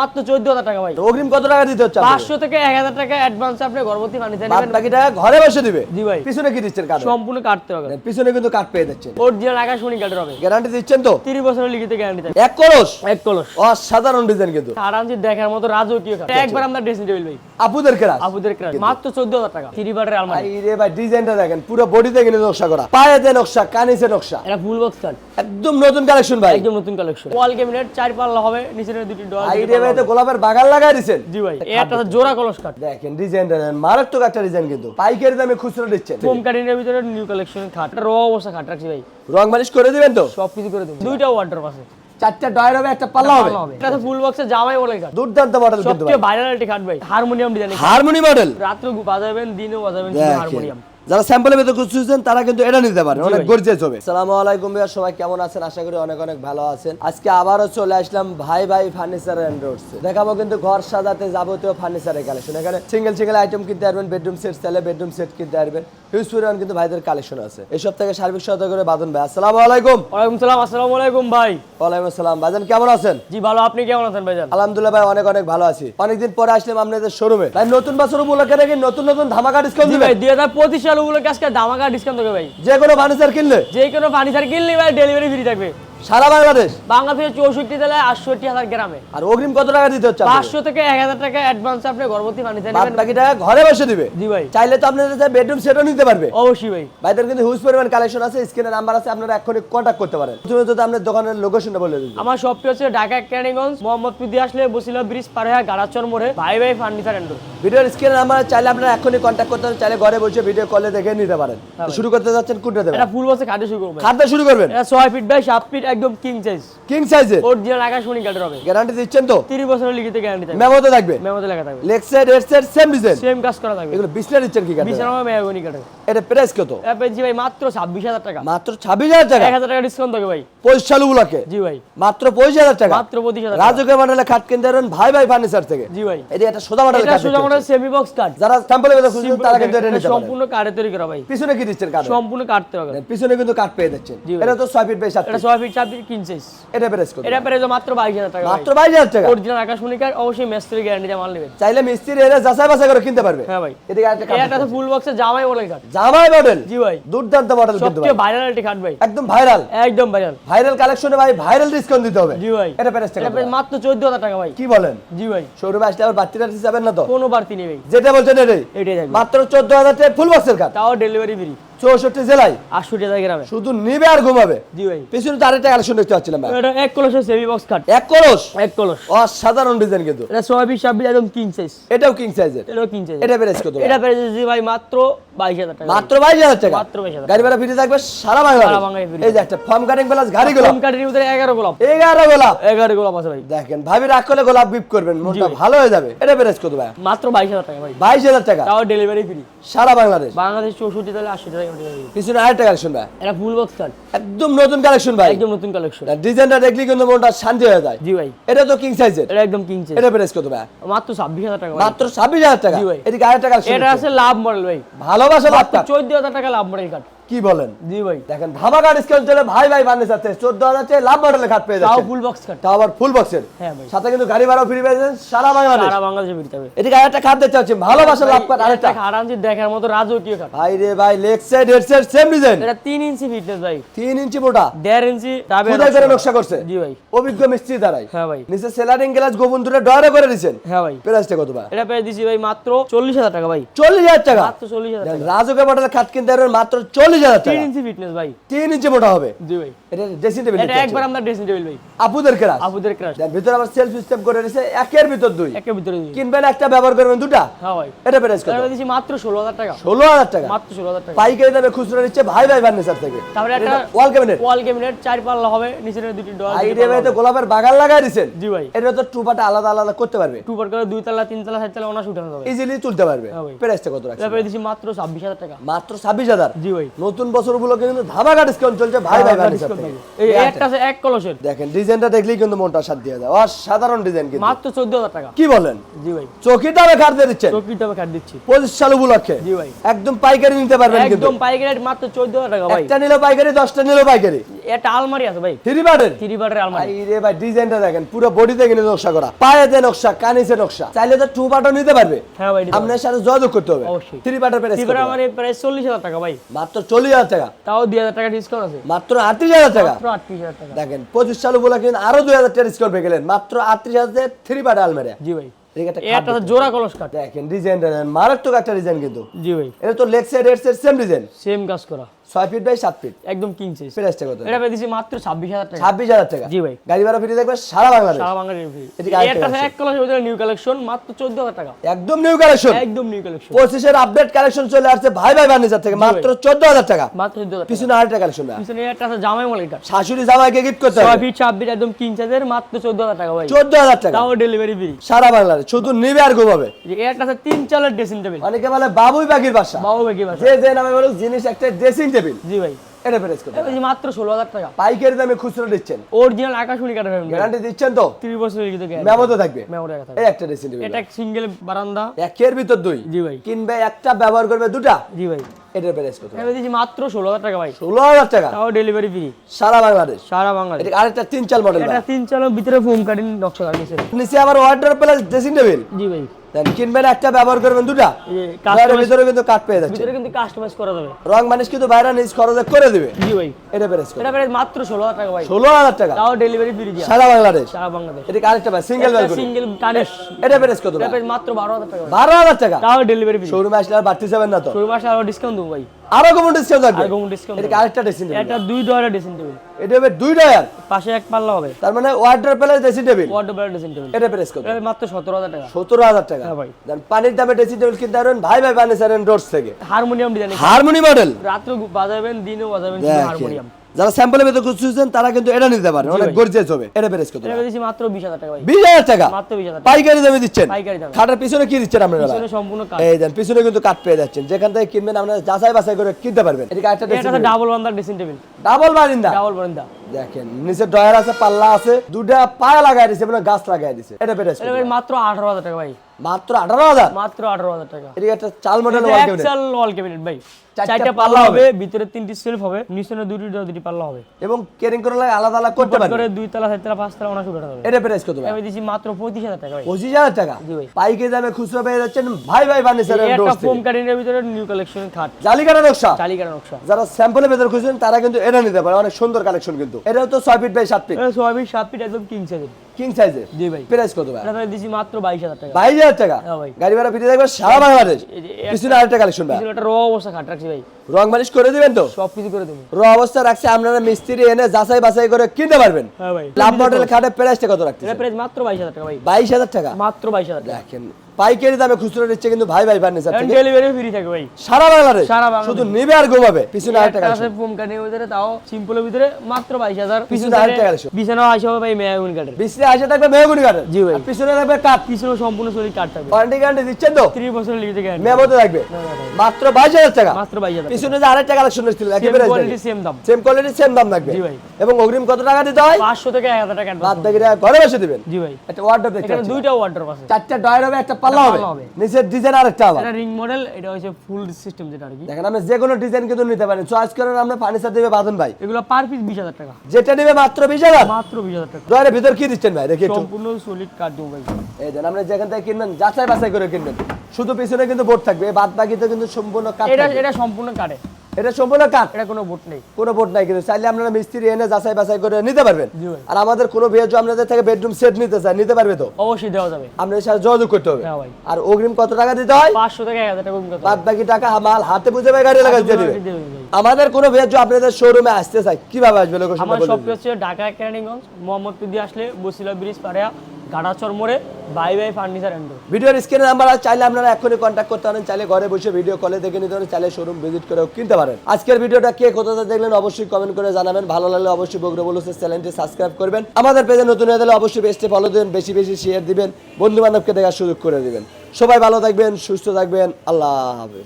মাত্র চোদ্দ হাজার টাকা ভাই। অগ্রিম কত টাকা দিতে হচ্ছে পাঁচশো থেকে এক হাজার টাকা অ্যাডভান্স আপনি গর্ভবতী ফার্নিচার নেবেন বাকি টাকা ঘরে বসে দিবে? জি ভাই। পিছনে কি দিচ্ছেন কার্ড? সম্পূর্ণ কাটতে হবে। পিছনে কিন্তু কার্ড পেয়ে যাচ্ছেন। অরিজিনাল আকাশমণি কাঠের হবে। গ্যারান্টি দিচ্ছেন তো? তিরিশ বছরের লিখিত গ্যারান্টি থাকে এক কলস? এক কলস। অসাধারণ ডিজাইন কিন্তু। আরামসে দেখার মতো রাজকীয় খাট একবার আমরা ড্রেসিং টেবিল ভাই। আপুদের কেরাস আপুদের ক্রাশ মাত্র চোদ্দ হাজার টাকা। থ্রি বাটের আলমারি রে ভাই ডিজাইনটা দেখেন। পুরো বডিতে কিন্তু নকশা করা। পায়েতে নকশা কানিসে নকশা। এটা ফুল বক্স একদম নতুন কালেকশন ভাই। একদম নতুন কালেকশন ওয়াল ক্যাবিনেট চার পাল্লা হবে নিচের দুটি ডোর রে ভাই তো গোলাপের বাগান লাগাই দিছেন। জি ভাই এটা জোড়া কলস কাট দেখেন ডিজাইনটা দেখেন মারাত্মক একটা ডিজাইন কিন্তু। পাইকারি দামে খুচরো দিচ্ছেন। কাটিনের ভিতরে নিউ কালেকশন খাট। র অবস্থা খাট রাখছি ভাই। রং মালিশ করে দিবেন তো? সব কিছু করে দেবো। দুইটা ওয়ার্ডার পাশে চারটা ডয়ার হবে একটা পাল্লা হবে। এটা তো ফুল বক্সে জামাই বলে কাট দুর্দান্ত মডেল কিন্তু সবচেয়ে ভাইরাল একটি খাট ভাই হারমোনিয়াম ডিজাইন হারমোনি মডেল রাত্রে বাজাবেন দিনেও বাজাবেন হারমোনিয়াম যারা স্যাম্পলের ভিতরে খুঁজছেন তারা কিন্তু এটা নিতে পারেন অনেক। গর্জিয়াস হবে। আসসালামু আলাইকুম ভাইয়া সবাই কেমন আছেন? আশা করি অনেক অনেক ভালো আছেন। আজকে আবারও চলে আসলাম ভাই ভাই ফার্নিচার এন্ড রোডস দেখাবো কিন্তু ঘর সাজাতে যাবতীয় ফার্নিচারের কালেকশন এখানে সিঙ্গেল সিঙ্গেল আইটেম কিনতে পারবেন বেডরুম সেট সেলে বেডরুম সেট কিনতে পারবেন। হিউজ পরিমাণ কিন্তু ভাইদের কালেকশন আছে। থেকে সার্বিক সহায়তা করে বাদন ভাই আসসালামু আলাইকুম। ওয়ালাইকুম সালাম আসসালামু আলাইকুম ভাই। ওয়ালাইকুম আসসালাম ভাইজান কেমন আছেন? জি ভালো। আপনি কেমন আছেন ভাইজান? আলহামদুলিল্লাহ ভাই অনেক অনেক ভালো আছি। অনেকদিন পরে আসলাম আপনাদের শোরুমে ভাই নতুন বছর উপলক্ষে নাকি নতুন নতুন ধামাকা ডিসকাউন্ট দিবেন? ভাই দুই হাজার পঁচিশ সাল উপলক্ষে আজকে ধামাকা ডিসকাউন্ট দেবে ভাই। যে কোনো ফার্নিচার কিনলে? যে কোনো ফার্নিচার কিনলে ভাই ডেলিভারি ফ্রি থাকবে। সারা বাংলাদেশ? বাংলাদেশের চৌষট্টি জেলায় আটষট্টি হাজার গ্রামে। আর অগ্রিম কত টাকা দিতে হচ্ছে পাঁচশো থেকে এক হাজার টাকা অ্যাডভান্স আপনি গর্ভবতী ফার্নিচার নেবেন। বাকি টাকা ঘরে বসে দিবে। জি ভাই। চাইলে তো আপনাদের বেডরুম সেটও নিতে পারবে। অবশ্যই ভাই। ভাইদের কিন্তু হিউজ পরিমাণ কালেকশন আছে স্ক্রিনে নাম্বার আছে আপনারা এখনই কন্ট্যাক্ট করতে পারেন। প্রথমে যদি আপনার দোকানের লোকেশনটা বলে দিন। আমার শপটি হচ্ছে ঢাকা ক্যানিগঞ্জ মোহাম্মদপুর দিয়ে আসলে বসিলা ব্রিজ পার হয়ে গাড়াচর মোড়ে ভাই ভাই ফার্নিচার এন্ডো ভিডিওর স্ক্রিনে নাম্বার চাইলে আপনারা এখনই কন্ট্যাক্ট করতে পারেন চাইলে ঘরে বসে ভিডিও কলে দেখে নিতে পারেন। শুরু করতে যাচ্ছেন কোনটা দেবেন? এটা ফুল বসে খাটে শুরু করব খাদ্য শুরু করবেন? এটা ছয় ফিট বাই সাত ফিট একদম কিং সাইজ কিং সাইজের অরিজিনাল আকাশমণি কাঠের হবে। গ্যারান্টি দিচ্ছেন তো? তিরিশ বছরের লিখিত গ্যারান্টি থাকবে। মেমোতে থাকবে? মেমোতে লেখা থাকবে। Leg side head side same design same কাজ করা থাকবে। এগুলো বিছনা দিচ্ছেন কি কাটে বিছানা মেহগনি কাঠের এটা প্রাইস কত? এটা পেয়েছি ভাই মাত্র ছাব্বিশ হাজার টাকা। মাত্র ছাব্বিশ হাজার টাকা? এক হাজার টাকা ডিসকাউন্ট থাকবে ভাই। পঁচিশ সালুগুলোকে জি ভাই। মাত্র পঁচিশ হাজার টাকা? মাত্র পঁচিশ হাজার টাকা। রাজুকে মডেলে খাট কিনতে ভাই ভাই ফার্নিচার থেকে। জি ভাই। এটা সোজা মডেল এটা সোজা সেমি বক্স কাঠ যারা স্যাম্পলের ভিতরে খুঁজছেন তারা কিন্তু এটা নিতে সম্পূর্ণ কাঠে তৈরি করা ভাই। পিছনে কি দিচ্ছেন কার্ড সম্পূর্ণ কাটতে হবে পিছনে কিন্তু কাঠ পেয়ে যাচ্ছেন। এটা তো ছয় ফিট বাই এটা ছয় ফিট চার ফিট কিনছিস। এটা প্রাইস কত এটা পেরে মাত্র বাইশ হাজার টাকা মাত্র বাইশ হাজার টাকা। অরিজিনাল আকাশমণি অবশ্যই মেস্ত্রি গ্যারান্টি মাল নেবেন। চাইলে মিস্ত্রি এরা যাচাই বাছাই করে কিনতে পারবে। হ্যাঁ ভাই। এদিকে একটা কাঠ এটা তো ফুল বক্সে জামাই বলে কাঠ জামাই মডেল জি ভাই। দুর্দান্ত মডেল কিন্তু সবচেয়ে ভাইরাল একটি কাঠ ভাই। একদম ভাইরাল একদম ভাইরাল ভাইরাল কালেকশনে ভাই ভাইরাল ডিসকাউন্ট দিতে হবে। জি ভাই। এটা প্রাইস এটা মাত্র চোদ্দ হাজার টাকা ভাই। কি বলেন? জি ভাই। শোরুমে আসলে আবার বাড়তি টাড়তি যাবেন না তো? কোনো যেটা বলছেন এটাই। এটাই মাত্র চোদ্দ হাজার টাকা ফুল বক্সের কাট তাও ডেলিভারি ফ্রি চৌষট্টি জেলায়। আটষট্টি হাজার গ্রামে। শুধু নিবে আর ঘুমাবে। জি ভাই। পিছনে তো আরেকটা কালেকশন দেখতে পাচ্ছিলাম ভাই। এটা এক কলসের সেমি বক্স কাঠ এক কলস? এক কলস। অসাধারণ ডিজাইন কিন্তু। এটা সাত ফিট একদম কিং সাইজ এটাও কিং সাইজের এটাও কিং সাইজ এটা প্রাইস কত এটা পেরে জি ভাই মাত্র বাইশ হাজার টাকা। মাত্র বাইশ হাজার টাকা? মাত্র বাইশ হাজার গাড়ি ভাড়া ফিরে থাকবে সারা সারা বাংলা বাংলায় free। এই যে একটা ফর্ম কাটিং প্লাস গাড়ি গোলাপ। কম কাঠের ভিতরে এগারো গোলাপ। এগারো গোলাপ। এগারো গোলাপ আছে ভাই। দেখেন ভাবি রাগ করলে গোলাপ গিফট করবেন মনটা ভালো হয়ে যাবে। এটা প্রাইস কত ভাই? মাত্র বাইশ হাজার টাকা ভাই। বাইশ হাজার টাকা। তাও ডেলিভারি ফ্রি সারা বাংলাদেশ। বাংলাদেশ চৌষট্টি তাহলে আশি টাকা ডেলিভারি পিছনে আরেকটা কালেকশন ভাই। এটা ফুল বক্স একদম নতুন কালেকশন ভাই। একদম নতুন কালেকশন ডিজাইনটা দেখলে কিন্তু মনটা শান্তি হয়ে যায়। জি ভাই। এটা তো কিং সাইজের এটা একদম কিং সাইজ এটা প্রাইস কত ভাই? মাত্র ছাব্বিশ হাজার টাকা মাত্র ছাব্বিশ হাজার টাকা। জি ভাই। এটা আরেকটা কালেকশন এটা আছে লাভ মডেল ভাই। ভালোবাসা লাভ কাট। চোদ্দ হাজার টাকা লাভ মডেল কাঠ কি বলেন? জি ভাই। দেখেন ধামাকা ডিসকাউন্ট চলে ভাই ভাই বানিয়ে যাচ্ছে চোদ্দ হাজার টাকা লাভ মডেলের খাট পেয়ে যাচ্ছে ফুল বক্স তাও আবার ফুল বক্সের হ্যাঁ ভাই। সাথে কিন্তু গাড়ি ভাড়াও ফ্রি পেয়েছেন সারা বাংলাদেশ। সারা বাংলাদেশে ফিরতে হবে। এদিকে আরেকটা খাট দেখতে পাচ্ছি ভালোবাসা লাভ কাট আরেকটা। আরামসে দেখার মতো রাজকীয় কাঠ ভাই রে ভাই leg side head side same design এটা তিন ইঞ্চি ফিটনেস ভাই। তিন ইঞ্চি মোটা। দেড় ইঞ্চি ডাবে খুদাই করে নকশা করছে। জি ভাই। অভিজ্ঞ মিস্ত্রি দ্বারাই। হ্যাঁ ভাই। নিচে সেলারিং গ্লাস গোপন দূরে ডয়ারে করে দিচ্ছেন হ্যাঁ ভাই। প্রাইসটা কত ভাই? এটা পেয়ে দিছি ভাই মাত্র চল্লিশ হাজার টাকা ভাই। চল্লিশ হাজার টাকা। মাত্র চল্লিশ হাজার টাকা। রাজুকে মডেলের খাট কিনতে মাত্র চল্লিশ হাজার তিন টাকা ইঞ্চি ফিটনেস ভাই। তিন ইঞ্চি মোটা হবে। জি ভাই। এটা ড্রেসিং টেবিল এটা একবার আমরা ড্রেসিং টেবিল ভাই। আপুদের কেরাস আপুদের ক্রাশ দেন ভিতরে আবার সেলফ সিস্টেম করে দিয়েছে একের ভিতর দুই। একের ভিতরে দিই। কিনবেন একটা ব্যবহার করবেন দুটা। হ্যাঁ ভাই। এটা প্রাইস কত? এটা দিছি মাত্র ষোলো হাজার টাকা। ষোলো হাজার টাকা। মাত্র ষোলো হাজার টাকা। পাইকারি দামে খুচরো নিচ্ছে ভাই ভাই ফার্নিচার থেকে। তারপরে একটা ওয়াল ক্যাবিনেট ওয়াল ক্যাবিনেট চার পাল্লা হবে নিচের দুটি ডোর রে ভাই তো গোলাপের বাগান লাগাই দিয়েছেন জি ভাই। এটা তো টুপাটা আলাদা আলাদা করতে পারবে। টু পার করে দুই তালা তিন তালা চার তালা অনার্স উঠানো যাবে ইজিলি তুলতে পারবে। হ্যাঁ। প্রাইসটা কত রাখছে এটা দিছি মাত্র ছাব্বিশ হাজার টাকা। মাত্র ছাব্বিশ হাজার। জি ভাই। নতুন বছর উপলক্ষে কিন্তু ধামাকা ডিসকাউন্ট চলছে ভাই ভাই থেকে এই একটা আছে এক কলসের। দেখেন ডিজাইনটা দেখলেই কিন্তু মনটা সাথ দিয়ে যায় অসাধারণ ডিজাইন কিন্তু। মাত্র চোদ্দ হাজার টাকা। কি বলেন? জি ভাই। চোখি দামে কাট দিয়ে দিচ্ছেন। চৌকি দামে কাট দিচ্ছি। পঁচিশ সাল উপলক্ষে। জি ভাই। একদম পাইকারি নিতে পারবেন কিন্তু। একদম পাইকারি মাত্র চোদ্দ হাজার টাকা ভাই। একটা নিলেও পাইকারি দশটা নিলেও পাইকারি। একটা আলমারি আছে ভাই। থ্রি বার্ডের থ্রি বাটের আলমারি। রে ভাই ডিজাইনটা দেখেন পুরো বডিতে কিন্তু নকশা করা। পায়েতে নকশা কানিসে নকশা। চাইলে তো টু বাটও নিতে পারবে। হ্যাঁ ভাই আপনার সাথে যোগাযোগ করতে হবে। অবশ্যই। থ্রি বাটার প্রাইস থ্রি বাটের আলমারি চল্লিশ হাজার টাকা ভাই। মাত্র চল্লিশ হাজার টাকা। তাও দুই হাজার টাকা ডিসকাউন্ট আছে। মাত্র আটত্রিশ হাজার টাকা। আটত্রিশ হাজার টাকা। দেখেন পঁচিশ চালু বলে কিন্তু আরও দুই হাজার টাকা ডিসকাউন্ট পেয়ে গেলেন। মাত্র আটত্রিশ হাজার থ্রি পার্ট আলমারি জি ভাই। জোড়া কলস কাট দেখেন ডিজাইন মারাত্মক একটা ডিজাইন কিন্তু। জি ভাই। এটা তো leg side head side same design same কাজ করা। ছয় ফিট বাই সাত ফিট একদম কিং সাইজ প্রাইসটা কত? এটা মাত্র ছাব্বিশ হাজার টাকা। ছাব্বিশ হাজার টাকা। জি ভাই। গাড়ি ভাড়া ফিরে দেখবে সারা বাংলাদেশ। সারা বাংলাদেশ আছে। এক নিউ কালেকশন মাত্র চোদ্দ হাজার টাকা। একদম নিউ কালেকশন একদম নিউ কালেকশন পঁচিশের আপডেট কালেকশন চলে আসছে ভাই ভাই ফার্নিচার থেকে মাত্র চোদ্দ হাজার টাকা। মাত্র চোদ্দ হাজার পিছনে আরেকটা কালেকশন পিছনে একটা আছে জামাই মালিক কাট শাশুড়ি জামাইকে গিফট করতে ছয় হবে ফিট ছাব্বিশ একদম কিং সাইজের মাত্র চোদ্দ হাজার টাকা ভাই। চোদ্দ হাজার টাকা। তাও ডেলিভারি ফ্রি সারা বাংলাদেশ। শুধু নিবে আর ঘুমাবে। একটা আছে তিন চালের ড্রেসিং টেবিল অনেকে বলে বাবুই পাখির বাসা। বাবু ভাই কি বাসা। যে যে নামে বলুক জিনিস একটা ড্রেসিং টেবিল জি ভাই। এটা প্রেস করতে এটা মাত্র ষোলো হাজার টাকা। পাইকারি দামে খুচরো দিচ্ছেন অরিজিনাল আকাশমণি কাঠের ফ্রেম গ্যারান্টি দিচ্ছেন তো? ত্রিশ বছরের কিন্তু গ্যারান্টি মেমো তো থাকবে। মেমো টাকা থাকে এই একটা ড্রেসিং টেবিল এটা সিঙ্গেল বারান্দা। একের ভিতর দুই। জি ভাই। কিনবে একটা ব্যবহার করবে দুটা? জি ভাই। এটার প্রেস করতে এটা দিয়েছি মাত্র ষোলো হাজার টাকা ভাই। ষোলো হাজার টাকা? তাও ডেলিভারি ফ্রি সারা বাংলাদেশ? সারা বাংলাদেশ। এটা আরেকটা তিন চাল মডেল এটা তিন চালের ভিতরে ফোম কাটিং নকশা কাটিয়েছে নিচে। আবার ওয়াটার প্লাস ড্রেসিং টেবিল জি ভাই। দেন কিনবেন একটা ব্যবহার করবেন দুটা। কাস্টমাইজ ভিতরে কিন্তু কাট পেয়ে যাচ্ছে। ভিতরে কিন্তু কাস্টমাইজ করা যাবে। রং মানুষ কিন্তু বাইরে নিজ খরচে করে দিবে। জি ভাই। এটা করতে এটা প্রায় মাত্র ষোলো হাজার টাকা ভাই। ষোলো হাজার টাকা। তাও ডেলিভারি ফ্রি দিয়া। সারা বাংলাদেশ। সারা বাংলাদেশ। এটা আরেকটা ভাই সিঙ্গেল ব্যালকনি সিঙ্গেল কানেস। এটা প্রেস কত এটা প্রায় মাত্র বারো হাজার টাকা। ভাই। বারো হাজার টাকা। তাও ডেলিভারি ফ্রি শোরুমে আসলে আর বাড়তি যাবেন না তো। শুরু মাসে আরও ডিসকাউন্ট দেবো ভাই। আরও কমন ডিসকাউন্ট থাকবে? আর কম ডিসকাউন্ট এটা আরেকটা টেবিল এটা দুই ডলার ড্রেসিং টেবিল এটা হবে দুই পাশে এক পাল্লা হবে। তার মানে water plus dressing table. Bag dressing table. এটা প্রেস এটা মাত্র সতেরো হাজার টাকা। সতেরো হাজার টাকা। হ্যাঁ ভাই। দেন পানির দামে ড্রেসিং টেবিল কিনতে পারবেন। ভাই ভাই এন্ড থেকে। হারমোনিয়াম ডিজাইন হারমোনি মডেল রাত্রে বাজাবেন দিনেও বাজাবেন হারমোনিয়াম। যারা স্যাম্পলের ভিতরে খুঁজছেন তারা কিন্তু এটা নিতে পারেন। অনেক গর্জিয়াস হবে। এটা প্রেস কত এটা দিয়েছি মাত্র বিশ হাজার টাকা ভাই। বিশ হাজার টাকা? মাত্র বিশ হাজার টাকা। পাইকারি দামে দিচ্ছেন? পাইকারি দামে। খাটার পিছনে কি দিচ্ছেন আপনারা? পিছনে সম্পূর্ণ কাজ এই দেন পিছনে কিন্তু কাট পেয়ে যাচ্ছেন। যেখান থেকে কিনবেন আপনারা যাচাই বাছাই করে কিনতে পারবেন। এটা একটা ডাবল বান্দার ড্রেসিং টেবিল ডাবল বারিন্দা। ডাবল বারিন্দা। দেখেন নিচে ডয়ার আছে পাল্লা আছে দুটা পায়া লাগাই দিছে মানে গাছ লাগাই দিছে। এটা প্রাইস মাত্র আঠারো হাজার টাকা ভাই। মাত্র আঠারো হাজার? মাত্র আঠারো হাজার টাকা। এদিকে একটা চাল মডেল ওয়াল ক্যাবিনেট এক্সেল ওয়াল ক্যাবিনেট ভাই। চারটা পাল্লা হবে। হবে ভিতরে তিনটি সেলফ হবে নিচে দুটি দুটি পাল্লা হবে। এবং কেরিং করে আলাদা আলাদা করতে পারবেন করে দুই তলা চারতলা পাঁচতলা অনার্স উঠে যাবে এটা প্রাইস কত ভাই? আমি দিছি মাত্র পঁয়ত্রিশ হাজার টাকা ভাই। পঁচিশ হাজার টাকা? জি ভাই। পাইকে দামে খুচরো পেয়ে যাচ্ছেন ভাই ভাই ফার্নিচার এন্ড একটা ফোম কাটিনের ভিতরে নিউ কালেকশন খাট। জালিকাটা নকশা? চালিকার নকশা। যারা স্যাম্পলের ভেতর খুঁজছেন তারা কিন্তু এটা নিতে পারে। অনেক সুন্দর কালেকশন কিন্তু। এটা তো ছয় ফিট বাই সাত ফিট এটা সোয়াবিন সাত ফিট একদম কিং সাইজের কিং সাইজের জি ভাই। প্রাইস কত ভাই? এটা দিছি মাত্র বাইশ হাজার টাকা। বাইশ হাজার টাকা। হ্যাঁ গাড়ি ভাড়া ফিরে দেখবে সারা বাংলাদেশ। পিছনে আরেকটা কালেকশন ভাই। এটা রো র অবস্থা খাট রাখছি ভাই। রং মালিশ করে দিবেন তো? সব কিছু করে দেবো। র অবস্থা রাখছে আপনারা মিস্ত্রি এনে যাচাই বাছাই করে কিনতে পারবেন। হ্যাঁ ভাই। লাভ মডেল খাটে প্রাইসটা কত রাখছে প্রাইস মাত্র বাইশ হাজার টাকা ভাই। বাইশ হাজার টাকা? মাত্র বাইশ হাজার টাকা। দেখেন পাইকারি দামে খুচরো নিচ্ছে কিন্তু ভাই ভাই ফার্নিচার থেকে। ডেলিভারি ফ্রি থাকবে ভাই। সারা বাংলাদেশ। সারা বাংলাদেশ। শুধু নিবে আর ঘুমাবে পিছনে আরেকটা একটা আছে ফোম কাটিনের ভিতরে তাও সিম্পলের ভিতরে মাত্র বাইশ হাজার। পিছনে আরেকটা কালেকশন। বিছানা আসে ভাই মেয়াগুন কাঠের। বিছনে আসে থাকবে মেহগুনি কাঠের। জি ভাই। পিছনে থাকবে কাঠ। পিছনে সম্পূর্ণ শরীর কাঠ থাকবে। ওয়ারেন্টি গ্যারান্টি দিচ্ছেন তো? ত্রিশ বছরের লিমিটে গ্যারান্টি মেমোতে থাকবে। মাত্র বাইশ হাজার টাকা। মাত্র বাইশ হাজার পিছনে যে আরেকটা কালেকশন এসেছিল একই সেম কোয়ালিটি সেম দাম। সেম কোয়ালিটি সেম দাম থাকবে জি ভাই। এবং অগ্রিম কত টাকা দিতে হয়? পাঁচশো থেকে এক হাজার টাকা বাদ বাকি টাকা ঘরে বসে দিবেন। জি ভাই। একটা ওয়ার্ডরোব দেখতে এখানে দুইটা ওয়ার্ডরোব আছে। চারটা ডয়ার হবে একটা পাল্লা হবে। ডিজাইন আরেকটা এটা রিং মডেল এটা হচ্ছে ফুল সিস্টেম যেটা আর কি। দেখেন আপনি যে কোনো ডিজাইন কিন্তু নিতে পারেন। চয়েস করেন আমরা ফার্নিচার দিবে বাদন ভাই। এগুলো পার পিস বিশ হাজার টাকা। যেটা নিবে মাত্র বিশ হাজার। মাত্র বিশ হাজার টাকা। ডয়ারের ভিতর কি দিচ্ছেন ভাই? দেখি একটু। সম্পূর্ণ সলিড দেবো ভাই। এই দেন আপনি যেখান থেকে কিনবেন যাচাই বাছাই করে কিনবেন। শুধু পিছনে কিন্তু বোর্ড থাকবে বাদ বাকিতে কিন্তু সম্পূর্ণ কাঠ এটা এটা সম্পূর্ণ কাঠে। এটা সম্পূর্ণ কাঠ? এটা কোনো বোট নেই। কোনো বোর্ড নাই কিন্তু চাইলে আপনারা মিস্ত্রি এনে যাচাই বাছাই করে নিতে পারবেন। আর আমাদের কোনো বিয়ে আপনাদের থেকে বেডরুম সেট নিতে চায় নিতে পারবে তো? অবশ্যই দেওয়া যাবে। আপনাদের সাথে যোগাযোগ করতে হবে। হ্যাঁ আর অগ্রিম কত টাকা দিতে হয়? পাঁচশো থেকে এক হাজার টাকা কম বাদ বাকি টাকা মাল হাতে বুঝে গাড়ি লাগা দিয়ে দিবে। আমাদের কোনো বিয়ে আপনাদের শোরুমে আসতে চাই কীভাবে আসবে লোকেশনটা আমার সব। হচ্ছে ঢাকা কেরানীগঞ্জ মোহাম্মদপুর দিয়ে আসলে বসিলা ব্রিজ পাড়া গাড়াচর মোড়ে বাই বাই ফার্নিচার অ্যান্ড ভিডিওর স্ক্রিনে নাম্বার আছে, চাইলে আপনারা এখনই কন্ট্যাক্ট করতে পারেন, চাইলে ঘরে বসে ভিডিও কলে দেখে নিতে পারেন, চাইলে শোরুম ভিজিট করেও কিনতে পারেন। আজকের ভিডিওটা কে কোথাতে দেখলেন অবশ্যই কমেন্ট করে জানাবেন। ভালো লাগলে অবশ্যই বলুসের চ্যানেলটি সাবস্ক্রাইব করবেন। আমাদের পেজে নতুন হয়ে গেলে অবশ্যই পেজটি ফলো দিবেন, বেশি বেশি শেয়ার দিবেন বন্ধু বান্ধবকে দেখার সুযোগ করে দিবেন। সবাই ভালো থাকবেন, সুস্থ থাকবেন, আল্লাহ হাফেজ।